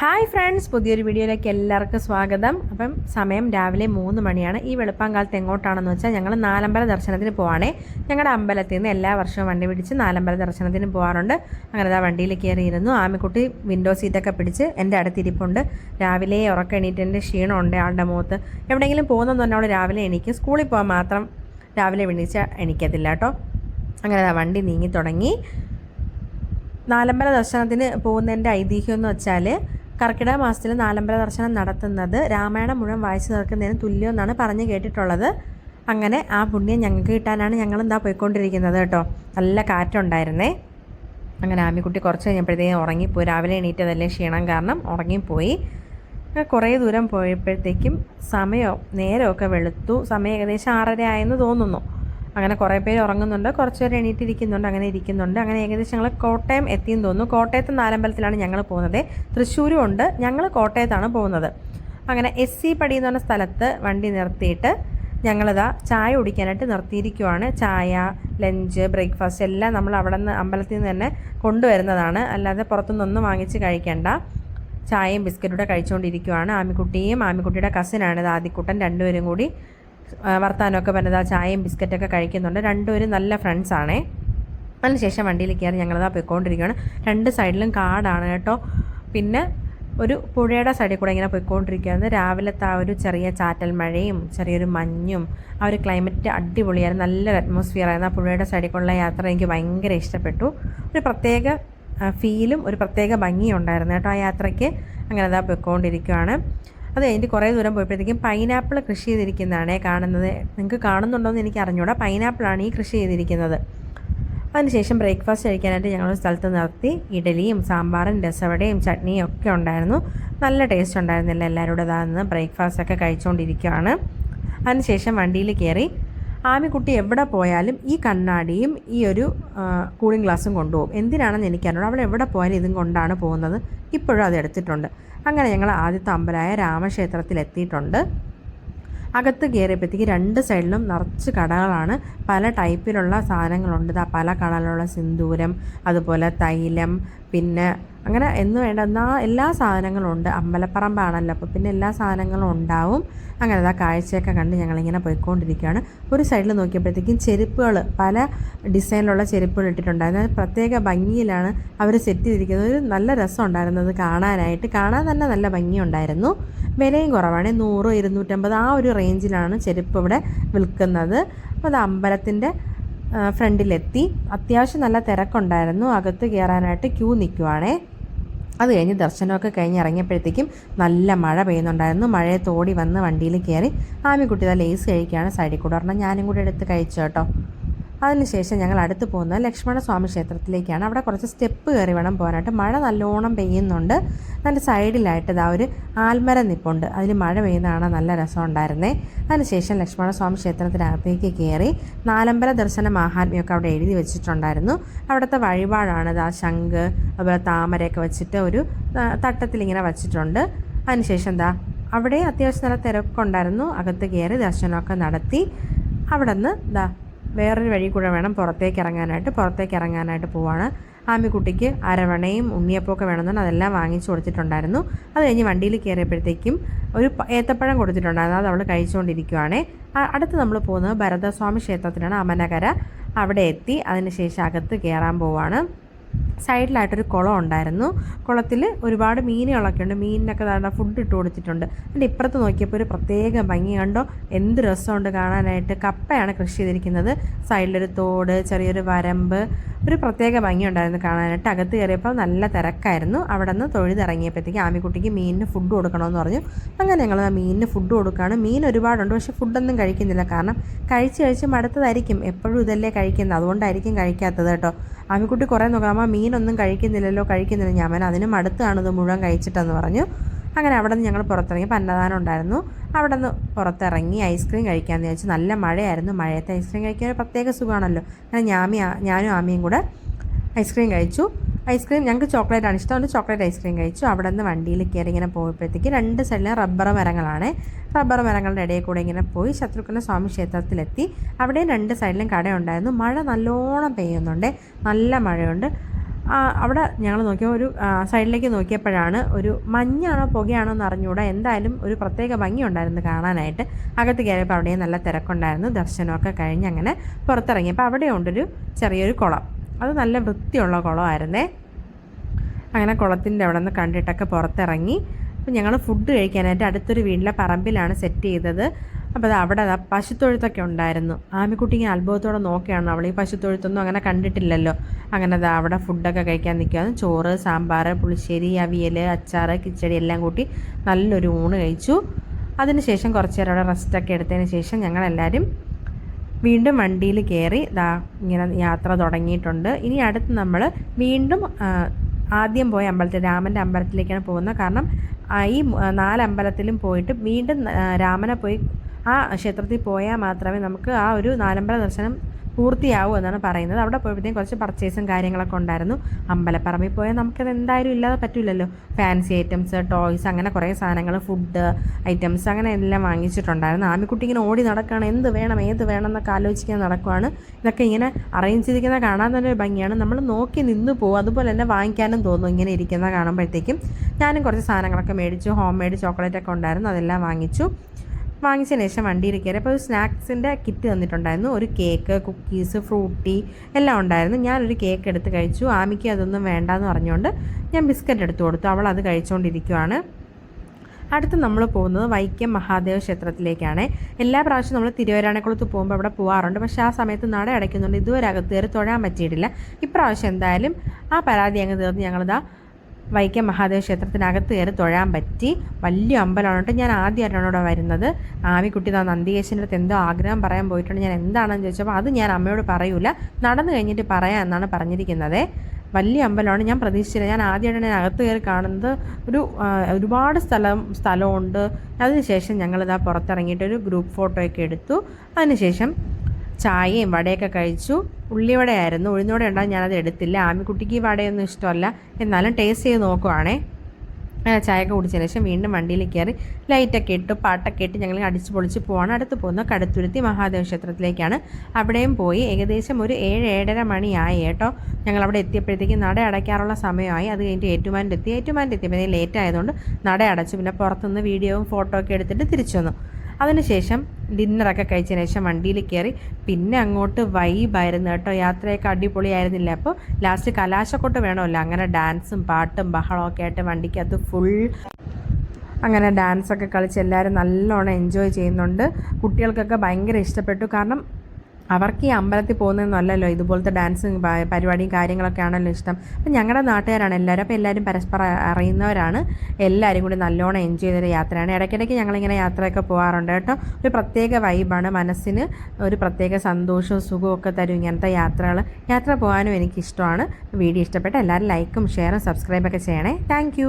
Hi friends പുതിയൊരു വീഡിയോയിലേക്ക് എല്ലാവർക്കും സ്വാഗതം. അപ്പം സമയം രാവിലെ മൂന്ന് മണിയാണ്. ഈ വെളുപ്പാങ്കാലത്ത് എങ്ങോട്ടാണെന്ന് വെച്ചാൽ ഞങ്ങൾ നാലമ്പല ദർശനത്തിന് പോവാണേ. ഞങ്ങളുടെ അമ്പലത്തിൽ നിന്ന് എല്ലാ വർഷവും വണ്ടി പിടിച്ച് നാലമ്പല ദർശനത്തിന് പോകാറുണ്ട് അങ്ങനെ ആ വണ്ടിയിൽ കയറിയിരുന്നു. ആമിക്കുട്ടി വിൻഡോ സീറ്റൊക്കെ പിടിച്ച് എന്റെ അടുത്തിരിപ്പുണ്ട്. രാവിലെ ഉറക്കം എണീറ്റന്റെ ക്ഷീണമുണ്ട് ആളുടെ മുഖത്ത്. എവിടെയെങ്കിലും പോകുന്നെന്ന് പറഞ്ഞാൽ അവിടെ രാവിലെ എനിക്ക് സ്കൂളിൽ പോകാൻ മാത്രം രാവിലെ വിളിച്ച എണീക്കത്തില്ല കേട്ടോ. അങ്ങനെ ആ വണ്ടി നീങ്ങി തുടങ്ങി. നാലമ്പല ദർശനത്തിന് പോകുന്നതിന്റെ ഐതിഹ്യം എന്ന് വെച്ചാൽ കർക്കിടക മാസത്തിൽ നാലമ്പല ദർശനം നടത്തുന്നത് രാമായണം മുഴുവൻ വായിച്ചു തീർക്കുന്നതിന് തുല്യമെന്നാണ് പറഞ്ഞു കേട്ടിട്ടുള്ളത്. അങ്ങനെ ആ പുണ്യം ഞങ്ങൾക്ക് കിട്ടാനാണ് ഞങ്ങൾ എന്താ പോയിക്കൊണ്ടിരിക്കുന്നത് കേട്ടോ. നല്ല കാറ്റുണ്ടായിരുന്നേ. അങ്ങനെ ആമിക്കുട്ടി കുറച്ച് കഴിഞ്ഞപ്പോഴത്തേക്കും ഉറങ്ങിപ്പോയി. രാവിലെ എണീറ്റതല്ലേ ക്ഷീണം കാരണം ഉറങ്ങിപ്പോയി കുറേ ദൂരം പോയപ്പോഴത്തേക്കും സമയം നേരമൊക്കെ വെളുത്തു. സമയം ഏകദേശം ആറര ആയെന്ന് തോന്നുന്നു. അങ്ങനെ കുറേ പേര് ഉറങ്ങുന്നുണ്ട് കുറച്ച് പേര് എണീറ്റിരിക്കുന്നുണ്ട് അങ്ങനെ ഇരിക്കുന്നുണ്ട്. അങ്ങനെ ഏകദേശം ഞങ്ങൾ കോട്ടയം എത്തിയെന്ന് തോന്നുന്നു. കോട്ടയത്ത് നാലമ്പലത്തിലാണ് ഞങ്ങൾ പോകുന്നത്. തൃശ്ശൂരും ഉണ്ട്. ഞങ്ങൾ കോട്ടയത്താണ് പോകുന്നത്. അങ്ങനെ എസ് സി പടി എന്ന് പറഞ്ഞ സ്ഥലത്ത് വണ്ടി നിർത്തിയിട്ട് ഞങ്ങളിതാ ചായ കുടിക്കാനായിട്ട് നിർത്തിയിരിക്കുവാണ്. ചായ ലഞ്ച് ബ്രേക്ക്ഫാസ്റ്റ് എല്ലാം നമ്മൾ അവിടെ നിന്ന് അമ്പലത്തിൽ നിന്ന് തന്നെ കൊണ്ടുവരുന്നതാണ്. അല്ലാതെ പുറത്തുനിന്നൊന്നും വാങ്ങിച്ച് കഴിക്കേണ്ട. ചായയും ബിസ്ക്കറ്റും ബിസ്ക്കറ്റൂടെ കഴിച്ചുകൊണ്ടിരിക്കുവാണ് ആമിക്കുട്ടിയും ആമിക്കുട്ടിയുടെ കസിനാണ് ഇത്. ആദിക്കുട്ടൻ രണ്ടുപേരും കൂടി വർത്താനമൊക്കെ പറഞ്ഞത് ആ ചായയും ബിസ്ക്കറ്റൊക്കെ കഴിക്കുന്നുണ്ട്. രണ്ടുപേരും നല്ല ഫ്രണ്ട്സാണേ അതിനുശേഷം വണ്ടിയിൽ കയറി ഞങ്ങളതാ പോയിക്കൊണ്ടിരിക്കുകയാണ് രണ്ട് സൈഡിലും കാടാണ് കേട്ടോ. പിന്നെ ഒരു പുഴയുടെ സൈഡിൽ കൂടെ ഇങ്ങനെ പോയിക്കൊണ്ടിരിക്കുകയാണ്. രാവിലത്തെ ആ ഒരു ചെറിയ ചാറ്റൽ മഴയും ചെറിയൊരു മഞ്ഞും ആ ഒരു ക്ലൈമറ്റ് അടിപൊളിയായിരുന്നു. നല്ലൊരു അറ്റ്മോസ്ഫിയർ ആയിരുന്നു. ആ പുഴയുടെ സൈഡിൽ കൂടെയുള്ള യാത്ര എനിക്ക് ഭയങ്കര ഇഷ്ടപ്പെട്ടു. ഒരു പ്രത്യേക ഫീലും ഒരു പ്രത്യേക ഭംഗിയും ഉണ്ടായിരുന്നു കേട്ടോ ആ യാത്രയ്ക്ക്. അങ്ങനെ അതാ പോയിക്കൊണ്ടിരിക്കുകയാണ്. അത് കഴിഞ്ഞിട്ട് കുറേ ദൂരം പോയപ്പോഴത്തേക്കും പൈനാപ്പിൾ കൃഷി ചെയ്തിരിക്കുന്നതാണേ കാണുന്നത്. നിങ്ങൾക്ക് കാണുന്നുണ്ടോ എന്ന് എനിക്ക് അറിഞ്ഞൂടാ. പൈനാപ്പിളാണ് ഈ കൃഷി ചെയ്തിരിക്കുന്നത്. അതിനുശേഷം ബ്രേക്ക്ഫാസ്റ്റ് കഴിക്കാനായിട്ട് ഞങ്ങൾ സ്ഥലത്ത് നിർത്തി. ഇഡലിയും സാമ്പാറും രസവടയും ചട്നിയും ഒക്കെ ഉണ്ടായിരുന്നു. നല്ല ടേസ്റ്റ് ഉണ്ടായിരുന്നില്ല. എല്ലാവരും കൂടെ അതാന്ന് ബ്രേക്ക്ഫാസ്റ്റ് ഒക്കെ കഴിച്ചുകൊണ്ടിരിക്കുകയാണ് അതിനുശേഷം വണ്ടിയിൽ കയറി ആമിക്കുട്ടി എവിടെ പോയാലും ഈ കണ്ണാടിയും ഈ ഒരു കൂളിംഗ് ഗ്ലാസും കൊണ്ടുപോകും. എന്തിനാണെന്ന് എനിക്കറിയണം അവൾ എവിടെ പോയാലും ഇതും കൊണ്ടാണ് പോകുന്നത്. ഇപ്പോഴും അത് എടുത്തിട്ടുണ്ട്. അങ്ങനെ ഞങ്ങൾ ആദ്യത്തെ അമ്പലമായ രാമക്ഷേത്രത്തിൽ എത്തിയിട്ടുണ്ട് അകത്ത് കയറിയപ്പോഴത്തേക്ക് രണ്ട് സൈഡിലും നിറച്ച് കടകളാണ്. പല ടൈപ്പിലുള്ള സാധനങ്ങളുണ്ട്. ഇതാ പല കളറിലുള്ള സിന്ദൂരം അതുപോലെ തൈലം പിന്നെ അങ്ങനെ എന്ന് വേണ്ട എന്നാൽ എല്ലാ സാധനങ്ങളും ഉണ്ട്. അമ്പലപ്പറമ്പാണല്ലോ അപ്പോൾ പിന്നെ എല്ലാ സാധനങ്ങളും ഉണ്ടാവും. അങ്ങനെ അതാ കാഴ്ചയൊക്കെ കണ്ട് ഞങ്ങളിങ്ങനെ പോയിക്കൊണ്ടിരിക്കുകയാണ്. ഒരു സൈഡിൽ നോക്കിയപ്പോഴത്തേക്കും ചെരുപ്പുകൾ പല ഡിസൈനിലുള്ള ചെരുപ്പുകൾ ഇട്ടിട്ടുണ്ടായിരുന്നു. പ്രത്യേക ഭംഗിയിലാണ് അവർ സെറ്റ് ചെയ്തിരിക്കുന്നത്. ഒരു നല്ല രസം ഉണ്ടായിരുന്നത് കാണാനായിട്ട്. കാണാൻ തന്നെ നല്ല ഭംഗിയുണ്ടായിരുന്നു. വിലയും കുറവാണ്. നൂറ് ഇരുന്നൂറ്റമ്പത് ആ ഒരു റേഞ്ചിലാണ് ചെരുപ്പ് ഇവിടെ വിൽക്കുന്നത്. അപ്പോൾ അത് അമ്പലത്തിന്റെ ഫ്രണ്ടിലെത്തി. അത്യാവശ്യം നല്ല തിരക്കുണ്ടായിരുന്നു. അകത്ത് കയറാനായിട്ട് ക്യൂ നിൽക്കുവാണേ അത് കഴിഞ്ഞ് ദർശനമൊക്കെ കഴിഞ്ഞ് ഇറങ്ങിയപ്പോഴത്തേക്കും നല്ല മഴ പെയ്യുന്നുണ്ടായിരുന്നു. മഴയെ തോടി വന്ന് വണ്ടിയിൽ കയറി ആമിക്കുട്ടി ഇതാ ലേസ് കഴിക്കുകയാണ് സൈഡിൽ കൂടെ. പറഞ്ഞാൽ ഞാനും കൂടി എടുത്ത് കഴിച്ചു കേട്ടോ. അതിനുശേഷം ഞങ്ങൾ അടുത്ത് പോകുന്നത് ലക്ഷ്മണസ്വാമി ക്ഷേത്രത്തിലേക്കാണ്. അവിടെ കുറച്ച് സ്റ്റെപ്പ് കയറി വേണം പോകാനായിട്ട് മഴ നല്ലോണം പെയ്യുന്നുണ്ട്. നല്ല സൈഡിലായിട്ട് ഇതാ ഒരു ആൽമരം നിപ്പുണ്ട്. അതിൽ മഴ പെയ്യുന്നതാണ് നല്ല രസം ഉണ്ടായിരുന്നേ അതിനുശേഷം ലക്ഷ്മണസ്വാമി ക്ഷേത്രത്തിനകത്തേക്ക് കയറി നാലമ്പല ദർശന മാഹാത്മ്യമൊക്കെ അവിടെ എഴുതി വെച്ചിട്ടുണ്ടായിരുന്നു. അവിടുത്തെ വഴിപാടാണ് ഇതാ ശംഖ് അതുപോലെ താമരയൊക്കെ വെച്ചിട്ട് ഒരു തട്ടത്തിലിങ്ങനെ വച്ചിട്ടുണ്ട്. അതിനുശേഷം എന്താ അവിടെ അത്യാവശ്യം നല്ല തിരക്കുണ്ടായിരുന്നു. അകത്ത് കയറി ദർശനമൊക്കെ നടത്തി. അവിടെ നിന്ന് ഇതാ വേറൊരു വഴി കൂടെ വേണം പുറത്തേക്ക് ഇറങ്ങാനായിട്ട് പുറത്തേക്ക് ഇറങ്ങാനായിട്ട് പോവാണ്. ആമിക്കുട്ടിക്ക് അരവണയും ഉണ്ണിയപ്പമൊക്കെ വേണമെന്നുണ്ട്. അതെല്ലാം വാങ്ങിച്ചു കൊടുത്തിട്ടുണ്ടായിരുന്നു. അത് കഴിഞ്ഞ് വണ്ടിയിൽ കയറിയപ്പോഴത്തേക്കും ഒരു ഏത്തപ്പഴം കൊടുത്തിട്ടുണ്ടായിരുന്നു. അത് അവൾ കഴിച്ചുകൊണ്ടിരിക്കുവാണേ. അടുത്ത് നമ്മൾ പോകുന്നത് ഭരതസ്വാമി ക്ഷേത്രത്തിലാണ് അമനകര. അവിടെ എത്തി. അതിനുശേഷം അകത്ത് കയറാൻ പോവാണ്. സൈഡിലായിട്ടൊരു കുളം ഉണ്ടായിരുന്നു. കുളത്തിൽ ഒരുപാട് മീനുകളൊക്കെ ഉണ്ട്. മീനിനൊക്കെ നല്ല ഫുഡ് ഇട്ട് കൊടുത്തിട്ടുണ്ട്. അതിന്റെ ഇപ്പുറത്ത് നോക്കിയപ്പോൾ ഒരു പ്രത്യേക ഭംഗി കണ്ടോ? എന്ത് രസമുണ്ട് കാണാനായിട്ട്. കപ്പയാണ് കൃഷി ചെയ്തിരിക്കുന്നത്. സൈഡിലൊരു തോട് ചെറിയൊരു വരമ്പ്. ഒരു പ്രത്യേക ഭംഗി ഉണ്ടായിരുന്നു കാണാനായിട്ട്. അകത്ത് കയറിയപ്പോൾ നല്ല തിരക്കായിരുന്നു. അവിടെ നിന്ന് തൊഴുതിറങ്ങിയപ്പോഴത്തേക്ക് ആമിക്കുട്ടിക്ക് മീനിന് ഫുഡ് കൊടുക്കണമെന്ന് പറഞ്ഞു. അങ്ങനെ ഞങ്ങൾ ആ മീനിന് ഫുഡ് കൊടുക്കുകയാണ് മീൻ ഒരുപാടുണ്ട് പക്ഷേ ഫുഡൊന്നും കഴിക്കുന്നില്ല. കാരണം കഴിച്ച് കഴിച്ച് മടുത്തതായിരിക്കും. എപ്പോഴും ഇതല്ലേ കഴിക്കുന്നത്. അതുകൊണ്ടായിരിക്കും കഴിക്കാത്തത് കേട്ടോ. ആമിക്കുട്ടി കുറേ നോക്കാം അമ്മ മീനൊന്നും കഴിക്കുന്നില്ലല്ലോ കഴിക്കുന്നില്ല. ഞാൻ അതിനും ഇത് മുഴുവൻ കഴിച്ചിട്ടെന്ന് പറഞ്ഞു. അങ്ങനെ അവിടെ നിന്ന് ഞങ്ങൾ പുറത്തിറങ്ങി അന്നദാനം ഉണ്ടായിരുന്നു. അവിടെ നിന്ന് പുറത്തിറങ്ങി ഐസ്ക്രീം കഴിക്കാമെന്ന് ചോദിച്ചു നല്ല മഴയായിരുന്നു. മഴയത്തെ ഐസ്ക്രീം കഴിക്കാൻ ഒരു പ്രത്യേക സുഖമാണല്ലോ. അങ്ങനെ ഞാമി ഞാനും ആമിയും കൂടെ ഐസ്ക്രീം കഴിച്ചു. ഐസ്ക്രീം ഞങ്ങൾക്ക് ചോക്ലേറ്റ് ആണ് ഇഷ്ടം. അതുകൊണ്ട് ചോക്ലേറ്റ് ഐസ്ക്രീം കഴിച്ചു. അവിടെ നിന്ന് വണ്ടിയിൽ കയറി ഇങ്ങനെ പോയപ്പോഴത്തേക്ക് രണ്ട് സൈഡിലും റബ്ബർ മരങ്ങളാണ്. റബ്ബർ മരങ്ങളുടെ ഇടയിൽ കൂടെ ഇങ്ങനെ പോയി ശത്രുഘ്ന സ്വാമി ക്ഷേത്രത്തിലെത്തി. അവിടെ രണ്ട് സൈഡിലും കടയുണ്ടായിരുന്നു. മഴ നല്ലോണം പെയ്യുന്നുണ്ട്. നല്ല മഴയുണ്ട്. അവിടെ ഞങ്ങൾ നോക്കിയപ്പോൾ ഒരു സൈഡിലേക്ക് നോക്കിയപ്പോഴാണ് ഒരു മഞ്ഞാണോ പുകയാണോ എന്ന് അറിഞ്ഞുകൂടാ. എന്തായാലും ഒരു പ്രത്യേക ഭംഗി ഉണ്ടായിരുന്നു കാണാനായിട്ട്. അകത്ത് കയറിയപ്പോൾ അവിടെയും നല്ല തിരക്കുണ്ടായിരുന്നു. ദർശനമൊക്കെ കഴിഞ്ഞ് അങ്ങനെ പുറത്തിറങ്ങിയപ്പോൾ അവിടെ ഉണ്ടൊരു ചെറിയൊരു കുളം. അത് നല്ല വൃത്തിയുള്ള കുളമായിരുന്നേ. അങ്ങനെ കുളത്തിന്റെ അവിടെ നിന്ന് കണ്ടിട്ടൊക്കെ പുറത്തിറങ്ങി. അപ്പോൾ ഞങ്ങൾ ഫുഡ് കഴിക്കാനായിട്ട് അടുത്തൊരു വീട്ടിലെ പറമ്പിലാണ് സെറ്റ് ചെയ്തത്. അപ്പോൾ അത് അവിടെ പശുത്തൊഴുത്തൊക്കെ ഉണ്ടായിരുന്നു. ആമിക്കുട്ടി ഇങ്ങനെ അത്ഭുതത്തോടെ നോക്കുകയാണ് അവൾ ഈ പശുത്തൊഴുത്തൊന്നും അങ്ങനെ കണ്ടിട്ടില്ലല്ലോ. അങ്ങനെ അത് അവിടെ ഫുഡൊക്കെ കഴിക്കാൻ നിൽക്കുകയാണ് ചോറ് സാമ്പാർ പുളിശ്ശേരി അവിയൽ അച്ചാർ കിച്ചടി എല്ലാം കൂട്ടി നല്ലൊരു ഊണ് കഴിച്ചു. അതിനുശേഷം കുറച്ച് നേരം അവിടെ റെസ്റ്റൊക്കെ എടുത്തതിന് ശേഷം ഞങ്ങളെല്ലാവരും വീണ്ടും വണ്ടിയിൽ കയറി ഇതാ ഇങ്ങനെ യാത്ര തുടങ്ങിയിട്ടുണ്ട്. ഇനി അടുത്ത് നമ്മൾ വീണ്ടും ആദ്യം പോയ അമ്പലത്തിൽ രാമന്റെ അമ്പലത്തിലേക്കാണ് പോകുന്നത്. കാരണം ഈ നാലമ്പലത്തിലും പോയിട്ട് വീണ്ടും രാമനെ പോയി ആ ക്ഷേത്രത്തിൽ പോയാൽ മാത്രമേ നമുക്ക് ആ ഒരു നാലമ്പല ദർശനം പൂർത്തിയാവൂ എന്നാണ് പറയുന്നത്. അവിടെ പോയപ്പോഴത്തേക്കും കുറച്ച് പർച്ചേസും കാര്യങ്ങളൊക്കെ ഉണ്ടായിരുന്നു. അമ്പലപ്പറമ്പിൽ പോയാൽ നമുക്കത് എന്തായാലും ഇല്ലാതെ പറ്റില്ലല്ലോ ഫാൻസി ഐറ്റംസ് ടോയ്സ് അങ്ങനെ കുറേ സാധനങ്ങൾ ഫുഡ് ഐറ്റംസ് അങ്ങനെ എല്ലാം വാങ്ങിച്ചിട്ടുണ്ടായിരുന്നു. ആമിക്കുട്ടി ഇങ്ങനെ ഓടി നടക്കുകയാണ്. എന്ത് വേണം ഏത് വേണം എന്നൊക്കെ ആലോചിക്കാൻ നടക്കുവാണ്. ഇതൊക്കെ ഇങ്ങനെ അറേഞ്ച് ചെയ്തിരിക്കുന്ന കാണാൻ തന്നെ ഒരു ഭംഗിയാണ്. നമ്മൾ നോക്കി നിന്ന് പോകും അതുപോലെ തന്നെ വാങ്ങിക്കാനും തോന്നും. ഇങ്ങനെ ഇരിക്കുന്ന കാണുമ്പോഴത്തേക്കും ഞാനും കുറച്ച് സാധനങ്ങളൊക്കെ മേടിച്ചു. ഹോം മെയ്ഡ് ചോക്ലേറ്റ് ഒക്കെ ഉണ്ടായിരുന്നു. അതെല്ലാം വാങ്ങിച്ചു. വാങ്ങിച്ചതിന് ശേഷം വണ്ടിയിൽ കയറി. അപ്പോൾ സ്നാക്സിന്റെ കിറ്റ് തന്നിട്ടുണ്ടായിരുന്നു. ഒരു കേക്ക് കുക്കീസ് ഫ്രൂട്ടി എല്ലാം ഉണ്ടായിരുന്നു. ഞാനൊരു കേക്ക് എടുത്ത് കഴിച്ചു. ആമിക്ക് അതൊന്നും വേണ്ടാന്ന് പറഞ്ഞുകൊണ്ട് ഞാൻ ബിസ്ക്കറ്റ് എടുത്തു കൊടുത്തു. അവൾ അത് കഴിച്ചുകൊണ്ടിരിക്കുവാണ് അടുത്ത് നമ്മൾ പോകുന്നത് വൈക്കം മഹാദേവ ക്ഷേത്രത്തിലേക്കാണ്. എല്ലാ പ്രാവശ്യവും നമ്മൾ തിരുവരാണക്കുളത്ത് പോകുമ്പോൾ അവിടെ പോകാറുണ്ട് പക്ഷേ ആ സമയത്ത് നട അടയ്ക്കുന്നുണ്ട്. ഇതുവരെ അകത്ത് കയറി തൊഴാൻ പറ്റിയിട്ടില്ല. ഇപ്രാവശ്യം എന്തായാലും ആ പരാതി അങ്ങ് തീർന്ന്. ഞങ്ങളിതാ വൈക്കം മഹാദേവ ക്ഷേത്രത്തിനകത്ത് കയറി തൊഴാൻ പറ്റി. വലിയ അമ്പലമാണ് ഞാൻ ആദ്യമായിട്ടാണ് ഇവിടെ വരുന്നത്. ആമിക്കുട്ടി താ നന്ദികേശന്റെ അടുത്ത് എന്തോ ആഗ്രഹം പറയാൻ പോയിട്ടുണ്ട്. ഞാൻ എന്താണെന്ന് ചോദിച്ചപ്പോൾ അത് ഞാൻ അമ്മയോട് പറയൂല. നടന്നു കഴിഞ്ഞിട്ട് പറയാം എന്നാണ് പറഞ്ഞിരിക്കുന്നത്. വലിയ അമ്പലമാണ്. ഞാൻ പ്രതീക്ഷിച്ചില്ല. ഞാൻ ആദ്യമായിട്ടാണ് ഞാൻ അകത്ത് കയറി കാണുന്നത്. ഒരു ഒരുപാട് സ്ഥലം സ്ഥലമുണ്ട്. അതിനുശേഷം ഞങ്ങളിതാ പുറത്തിറങ്ങിയിട്ട് ഒരു ഗ്രൂപ്പ് ഫോട്ടോയൊക്കെ എടുത്തു. അതിനുശേഷം ചായയും വടയൊക്കെ കഴിച്ചു. ഉള്ളിവടയായിരുന്നു ഉഴുന്നോടെ ഉണ്ടാകും ഞാനത് എടുത്തില്ല. ആമിക്കുട്ടിക്ക് ഈ വടയൊന്നും ഇഷ്ടമല്ല. എന്നാലും ടേസ്റ്റ് ചെയ്ത് നോക്കുവാണേ. അങ്ങനെ ചായയൊക്കെ കുടിച്ചതിന് ശേഷം വീണ്ടും വണ്ടിയിൽ കയറി ലൈറ്റൊക്കെ ഇട്ട് പാട്ടൊക്കെ ഇട്ട് ഞങ്ങൾ അടിച്ച് പൊളിച്ച് പോവാണ്. അടുത്ത് പോകുന്ന കടുത്തുരുത്തി മഹാദേവ ക്ഷേത്രത്തിലേക്കാണ്. അവിടെയും പോയി. ഏകദേശം ഒരു ഏഴ് ഏഴര മണിയായി കേട്ടോ. ഞങ്ങൾ അവിടെ എത്തിയപ്പോഴത്തേക്ക് നട അടയ്ക്കാറുള്ള സമയമായി. അത് കഴിഞ്ഞിട്ട് ഏറ്റുമാന്റെ എത്തി. ഏറ്റുമാന്റെ എത്തിയപ്പോൾ ലേറ്റ് ആയതുകൊണ്ട് നട അടച്ചു. പിന്നെ പുറത്തുനിന്ന് വീഡിയോയും ഫോട്ടോ ഒക്കെ എടുത്തിട്ട് തിരിച്ചു വന്നു. അതിനുശേഷം ഡിന്നറൊക്കെ കഴിച്ചതിന് ശേഷം വണ്ടിയിൽ കയറി പിന്നെ അങ്ങോട്ട് വൈബായിരുന്നു കേട്ടോ. യാത്രയൊക്കെ അടിപൊളിയായിരുന്നില്ല. അപ്പോൾ ലാസ്റ്റ് കലാശക്കൊട്ട് വേണമല്ലോ. അങ്ങനെ ഡാൻസും പാട്ടും ബഹളമൊക്കെ ആയിട്ട് വണ്ടിക്കകത്ത് ഫുൾ അങ്ങനെ ഡാൻസൊക്കെ കളിച്ച് എല്ലാവരും നല്ലോണം എൻജോയ് ചെയ്യുന്നുണ്ട്. കുട്ടികൾക്കൊക്കെ ഭയങ്കര ഇഷ്ടപ്പെട്ടു. കാരണം അവർക്ക് ഈ അമ്പലത്തിൽ പോകുന്നതെന്നല്ലല്ലോ ഇതുപോലത്തെ ഡാൻസും പരിപാടിയും കാര്യങ്ങളൊക്കെ ആണല്ലോ ഇഷ്ടം. അപ്പം ഞങ്ങളുടെ നാട്ടുകാരാണ് എല്ലാവരും അപ്പോൾ എല്ലാവരും പരസ്പരം അറിയുന്നവരാണ്. എല്ലാവരും കൂടി നല്ലോണം എൻജോയ് ചെയ്തൊരു യാത്രയാണ്. ഇടയ്ക്കിടയ്ക്ക് ഞങ്ങളിങ്ങനെ യാത്രയൊക്കെ പോകാറുണ്ട് കേട്ടോ. ഒരു പ്രത്യേക വൈബാണ് മനസ്സിന് ഒരു പ്രത്യേക സന്തോഷവും സുഖവും ഒക്കെ തരും ഇങ്ങനത്തെ യാത്രകൾ യാത്ര പോകാനും എനിക്കിഷ്ടമാണ്. വീഡിയോ ഇഷ്ടപ്പെട്ട എല്ലാവരും ലൈക്കും ഷെയറും സബ്സ്ക്രൈബൊക്കെ ചെയ്യണേ. താങ്ക്